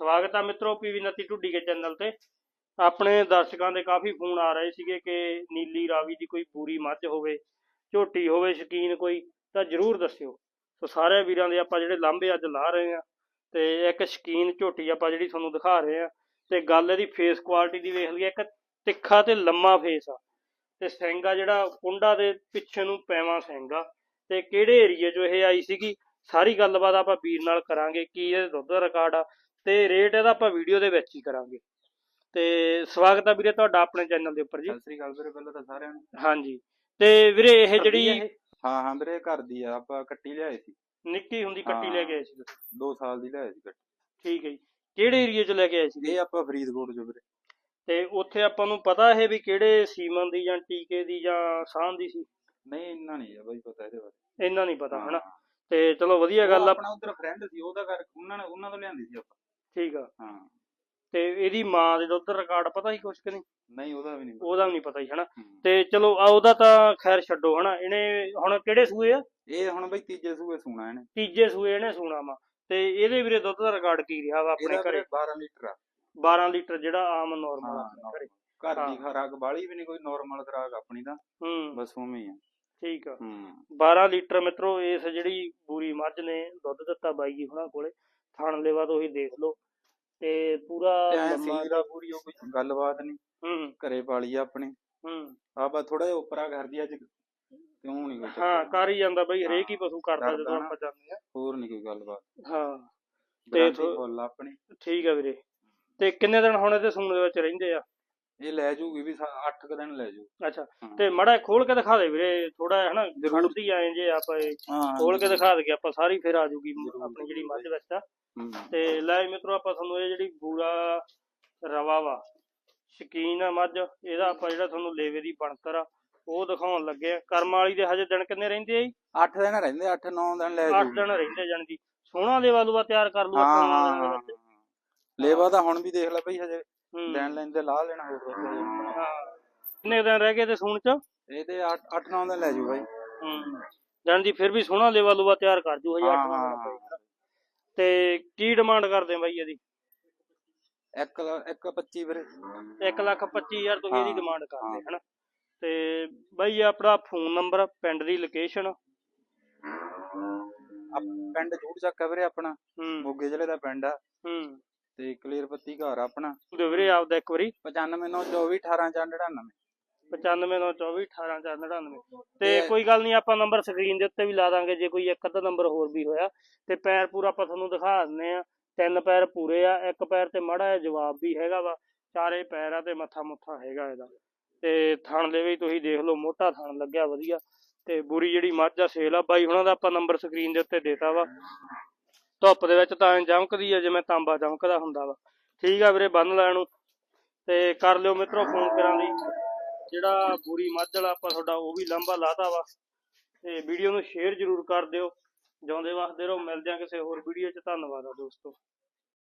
ਸਵਾਗਤ ਆ ਮਿੱਤਰੋ ਪੀਵੀ ਨਤੀ ਢੁੱਡੀ ਕੇ ਚੈਨਲ ਤੇ। ਆਪਣੇ ਦਰਸ਼ਕਾਂ ਦੇ ਕਾਫੀ ਫੋਨ ਆ ਰਹੇ ਸੀਗੇ ਕਿ ਨੀਲੀ ਰਾਵੀ ਦੀ ਕੋਈ ਪੂਰੀ ਮੱਝ ਹੋਵੇ, ਝੋਟੀ ਹੋਵੇ, ਸ਼ਕੀਨ ਕੋਈ, ਤਾਂ ਜਰੂਰ ਦੱਸਿਓ। ਸੋ ਸਾਰੇ ਵੀਰਾਂ ਦੇ ਆਪਾਂ ਜਿਹੜੇ ਲਾਂਭੇ ਅੱਜ ਲਾ ਰਹੇ ਆ, ਤੇ ਇੱਕ ਸ਼ਕੀਨ ਝੋਟੀ ਆਪਾਂ ਜਿਹੜੀ ਤੁਹਾਨੂੰ ਦਿਖਾ ਰਹੇ ਆ, ਤੇ ਗੱਲ ਇਹਦੀ ਫੇਸ ਕੁਆਲਿਟੀ ਦੀ ਵੇਖ ਲਈਏ, ਇੱਕ ਤਿੱਖਾ ਤੇ ਲੰਮਾ ਫੇਸ ਆ। ਤੇ ਸਿੰਘ ਆ ਜਿਹੜਾ ਕੁੰਡਾ ਦੇ ਪਿੱਛੇ ਨੂੰ ਪੈਵਾਂ ਸਿੰਘ ਆ ਤੇ ਕਿਹੜੇ ਏਰੀਏ ਚ ਇਹ ਆਈ ਸੀਗੀ, ਸਾਰੀ ਗੱਲਬਾਤ ਆਪਾਂ ਵੀਰ ਨਾਲ ਕਰਾਂਗੇ, ਕੀ ਇਹਦੇ ਦੁੱਧ ਦਾ ਰਿਕਾਰਡ ਆ ਤੇ ਰੇਟ ਇਹਦਾ ਆਪਾਂ ਵੀਡੀਓ ਦੇ ਵਿੱਚ ਹੀ ਕਰਾਂਗੇ। ਤੇ ਸਵਾਗਤ ਆ ਵੀਰੇ ਤੁਹਾਡਾ ਆਪਣੇ ਚੈਨਲ ਦੇ ਉੱਪਰ ਜੀ। ਸਤਿ ਸ੍ਰੀ ਅਕਾਲ ਵੀਰੇ ਪਹਿਲਾਂ ਤਾਂ ਸਾਰਿਆਂ ਨੂੰ। ਹਾਂਜੀ। ਤੇ ਵੀਰੇ ਇਹ ਜਿਹੜੀ ਹਾਂ ਹਾਂ ਵੀਰੇ ਘਰ ਦੀ ਆ। ਆਪਾਂ ਕੱਟੀ ਲਿਆਏ ਸੀ। ਨਿੱਕੀ ਹੁੰਦੀ ਕੱਟੀ ਲੈ ਕੇ ਆਏ ਸੀ 2 ਸਾਲ ਦੀ ਲਿਆਏ ਸੀ ਕੱਟੀ। ਠੀਕ ਹੈ ਜੀ। ਕਿਹੜੇ ਏਰੀਏ 'ਚ ਲੈ ਕੇ ਆਏ ਸੀ ਇਹ ਆਪਾਂ ਫਰੀਦਕੋਟ ਚੋਂ ਵੀਰੇ। ਤੇ ਉੱਥੇ ਆਪਾਂ ਨੂੰ ਪਤਾ ਇਹ ਵੀ ਕਿਹੜੇ ਸੀਮਨ ਦੀ ਜਾਂ ਟੀਕੇ ਦੀ ਜਾਂ ਸਾਹ ਦੀ ਸੀ? ਨਹੀਂ ਇੰਨਾ ਨਹੀਂ ਆ ਬਾਈ ਪਤਾ ਇਹਦੇ ਬਾਰੇ। ਇੰਨਾ ਨਹੀਂ ਪਤਾ ਹਨਾ? ਹਾਂ। ਤੇ ਚਲੋ ਵਧੀਆ ਗੱਲ ਆ। ਆਪਣਾ ਉਧਰ ਫਰੈਂਡ ਸੀ ਉਹਦਾ ਘਰ ਉਹਨਾਂ ਨੇ ਉਹਨਾਂ ਤੋਂ ਲਿਆਂਦੀ ਸੀ ਆਪਾਂ। ਠੀਕ ਆ। ਹਾਂ। ਤੇ ਇਹਦੀ ਮਾਂ ਦੇ ਦੁੱਧ ਦਾ ਰਿਕਾਰਡ ਪਤਾ ਸੀ ਕੁਛ ਕਿ ਨਹੀਂ? ਨਹੀਂ ਉਹਦਾ ਵੀ ਨਹੀਂ ਉਹਦਾ ਵੀ ਨਹੀਂ ਪਤਾ ਸੀ ਹਨਾ? ਹੂੰ। ਤੇ ਚਲੋ ਆ ਉਹਦਾ ਤਾਂ ਖੈਰ ਛੱਡੋ ਹਨਾ? ਇਹਨੇ ਹੁਣ ਕਿਹੜੇ ਸੂਏ ਆ? ਇਹ ਹੁਣ ਬਈ ਤੀਜੇ ਸੂਏ ਸੂਣਾ ਇਹਨੇ। ਤੀਜੇ ਸੂਏ ਇਹਨੇ ਸੂਣਾ ਵਾ। ਤੇ ਇਹਦੇ ਵੀਰੇ ਦੁੱਧ ਦਾ ਰਿਕਾਰਡ ਕੀ ਰਿਹਾ ਵਾ ਆਪਣੇ ਘਰੇ ਵੀਰੇ 12 ਲੀਟਰ ਆ। 12 ਲੀਟਰ ਜਿਹੜਾ ਆਮ ਨਾਰਮਲ ਹਾਂ, ਆਪਣੇ ਘਰੇ। ਘਰ ਦੀ ਹਾਂ। ਖਰਾਕ ਬਾਲੀ ਵੀ ਨਹੀਂ ਕੋਈ ਨਾਰਮਲ ਖਰਾਕ ਆਪਣੀ ਤਾਂ। ਹੂੰ। ਬਸ ਉਵੇਂ ਹੀ ਆ। ਠੀਕ ਆ। ਹੂੰ। 12 ਲੀਟਰ ਮਿੱਤਰੋ ਇਸ ਜਿਹੜੀ ਬੂਰੀ ਮੱਝ ਨੇ ਦੁੱਧ ਦਿੱਤਾ ਬਾਈ ਜੀ ਹੁਣਾਂ ਕੋਲੇ। ਥਣ ਲੈਵਾ ਤੁਸੀਂ ਦੇਖ ਲਓ। ਤੇ ਪੂਰਾ ਲੰਮਾ ਦਾ ਪੂਰੀ ਉਹ ਕੋਈ ਗੱਲਬਾਤ ਨਹੀਂ ਹੂੰ। ਘਰੇ ਪਾਲੀ ਆ ਆਪਣੇ। ਹੂੰ। ਆਪਾਂ ਥੋੜਾ ਜਿਹਾ ਉਪਰਾ ਕਰਦੀ ਅੱਜ। ਕਿਉਂ ਨਹੀਂ ਕੋਈ ਹਾਂ। ਕਰ ਹੀ ਜਾਂਦਾ ਬਈ ਹਰੇਕ ਹੀ ਪਸ਼ੂ ਕਰਦਾ ਜਦੋਂ। ਆਪਾਂ ਜਾਂਦੇ ਆ ਹੋਰ ਨਹੀਂ ਕੋਈ ਗੱਲਬਾਤ। ਹਾਂ। ਤੇ ਫੁੱਲ ਆਪਣੀ। ਠੀਕ ਆ ਵੀਰੇ। ਤੇ ਕਿੰਨੇ ਦਿਨ ਹੁਣ ਇਹਦੇ ਸੂਣ ਦੇ ਵਿੱਚ ਰਹਿੰਦੇ ਆ? ਇਹ ਲੈ ਜੂਗੀ ਵੀ 8 ਕੁ ਦਿਨ ਲੈ ਜੂ ਅੱਛਾ ਤੇ ਮੜਾ ਖੋਲ ਕੇ ਦਿਖਾ ਦੇ ਵੀਰੇ ਥੋੜਾ ਹਨਾ ਜ਼ਰੂਰ। ਖੜਦੀ ਆਏ ਜੇ ਆਪਾਂ ਖੋਲ ਕੇ ਦਿਖਾ ਦਈਏ ਆਪਾਂ ਸਾਰੀ ਫਿਰ ਆ ਜੂਗੀ। ਆਪਣੀ ਜਿਹੜੀ ਮੱਝ ਵਿੱਚ। ਤੇ ਲੈ ਮਿੱਤਰੋ ਆਪਾਂ ਤੁਹਾਨੂੰ ਇਹ ਜਿਹੜੀ ਬੂਰਾ ਰਵਾ ਵਾ ਸ਼ਕੀਨ ਆ ਮੱਝ ਇਹਦਾ ਆਪਾਂ ਜਿਹੜਾ ਤੁਹਾਨੂੰ ਲੇਵੇ ਦੀ ਬਣਤਰ ਆ ਉਹ ਦਿਖਾਉਣ ਲੱਗੇ ਆ ਕਰਮ ਵਾਲੀ ਦੇ ਹਜੇ ਦਿਨ ਕਿੰਨੇ ਰਹਿੰਦੇ ਆ ਜੀ ਅੱਠ ਦਿਨ ਰਹਿੰਦੇ 8 9 ਦਿਨ ਲੈ 8 ਜੂ ਦਿਨ ਰਹਿੰਦੇ ਜਾਣ ਦੀ ਸੋਹਣਾ ਲੇਵਾ ਲੂਆ ਤਿਆਰ ਕਰ ਲੂ ਹਾਂ ਆਪਾਂ ਹਾਂ, ਉਹਨਾਂ ਦੇ ਹਾਂ ਵਿੱਚ। ਲੇਵਾ ਤਾਂ ਹੁਣ ਵੀ ਦੇਖ ਲੈ ਬਈ ਹਜੇ। ਲੈਣ ਲੈਣ ਤੇ ਲਾ ਲੈਣਾ ਹੋਰ ਹਾਂ। ਕਿੰਨੇ ਦਿਨ ਰਹਿ ਗਏ ਤੇ ਸੂਣ ਚ? ਇਹ ਤੇ 8 8 9 ਦਿਨ ਲੈ ਜੂ ਬਾਈ। ਹੂੰ। ਜਾਣ ਦੀ ਫਿਰ ਵੀ ਸੋਹਣਾ ਲੇਵਾ ਲੂਆ ਤਿਆਰ ਕਰ ਜੂ ਹਜੇ ਹਾਂ, ਅੱਠ ਦਿਨ ਹਾਂ, ਰਹਿ ਗਏ। ਤੇ ਕੀ ਡਿਮਾਂਡ ਕਰਦੇ ਬਾਈ ਇਹਦੀ? 1 1 25 ਵੀਰੇ। 1 ਲੱਖ 25000 ਤੁਸੀਂ ਇਹਦੀ ਹਾਂ, ਡਿਮਾਂਡ ਕਰਦੇ ਹਾਂ। ਹਨਾ? ਤੇ ਬਾਈ ਇਹ ਆਪਣਾ ਫੋਨ ਨੰਬਰ ਪਿੰਡ ਦੀ ਲੋਕੇਸ਼ਨ। ਆ ਪਿੰਡ ਜੂੜ ਚੱਕ ਆ ਵੀਰੇ ਆਪਣਾ। ਹੂੰ। ਮੋਗੇ ਜ਼ਿਲ੍ਹੇ ਦਾ ਪਿੰਡ ਆ। ਹੂੰ। ਤੇ ਕਲੀਅਰ ਪੱਤੀ ਘਰ ਆਪਣਾ। ਦੇ ਵੀਰੇ ਆਪਦਾ ਇੱਕ ਵਾਰੀ। 9594 18499 9524 ਤੇ ਤੇ- ਕੋਈ ਗੱਲ ਨਹੀਂ ਆਪਾਂ ਨੰਬਰ ਸਕਰੀਨ ਦੇ ਉੱਤੇ ਵੀ ਲਾ ਦਾਂਗੇ ਜੇ ਕੋਈ ਇੱਕ ਅੱਧਾ ਨੰਬਰ ਹੋਰ ਵੀ ਹੋਇਆ। ਤੇ ਪੈਰ ਪੂਰਾ ਆਪਾਂ ਤੁਹਾਨੂੰ ਦਿਖਾ ਦਿੰਨੇ ਆ ਤਿੰਨ ਪੈਰ ਪੂਰੇ ਆ ਇੱਕ ਪੈਰ ਤੇ ਮਾੜਾ ਜਿਹਾ ਜਵਾਬ ਵੀ ਹੈਗਾ ਵਾ। ਚਾਰੇ ਪੈਰ ਆ ਤੇ ਮੱਥਾ ਮੁੱਥਾ ਹੈਗਾ ਇਹਦਾ। ਤੇ ਥਣ ਦੇ ਵੀ ਤੁਸੀਂ ਦੇਖ ਲਓ ਮੋਟਾ ਥਣ ਲੱਗਿਆ ਵਧੀਆ। ਤੇ ਬੁਰੀ ਜਿਹੜੀ ਮੱਝ ਆ ਸੇਲ ਆ। ਬਾਈ ਹੁਣਾਂ ਦਾ ਆਪਾਂ ਨੰਬਰ ਸਕਰੀਨ ਦੇ ਉੱਤੇ ਦੇਤਾ ਵਾ। ਧੁੱਪ ਦੇ ਵਿੱਚ ਤਾਂ ਐਂ ਚਮਕਦੀ ਆ, ਜਿਵੇਂ ਤਾਂਬਾ ਜਮਕਦਾ ਹੁੰਦਾ ਵਾ। ਠੀਕ ਆ ਵੀਰੇ, ਬੰਨ ਲੈਣ ਨੂੰ। ਤੇ ਕਰ ਲਿਓ ਮਿੱਤਰੋ ਫੋਨ ਕਰਾਂ ਦੀ। ਜਿਹੜਾ ਬੁਰੀ ਮੱਝ ਵਾਲਾ ਆਪਾਂ ਤੁਹਾਡਾ, ਉਹ ਵੀ ਲੰਬਾ ਲਾਤਾ ਵਾ। ਤੇ ਵੀਡੀਓ ਨੂੰ ਸ਼ੇਅਰ ਜ਼ਰੂਰ ਕਰ ਦਿਓ। ਜਿਉਂਦੇ ਵਸਦੇ ਰਹੋ। ਮਿਲਦੇ ਆ ਕਿਸੇ ਹੋਰ ਵੀਡੀਓ 'ਚ। ਧੰਨਵਾਦ ਆ ਦੋਸਤੋ।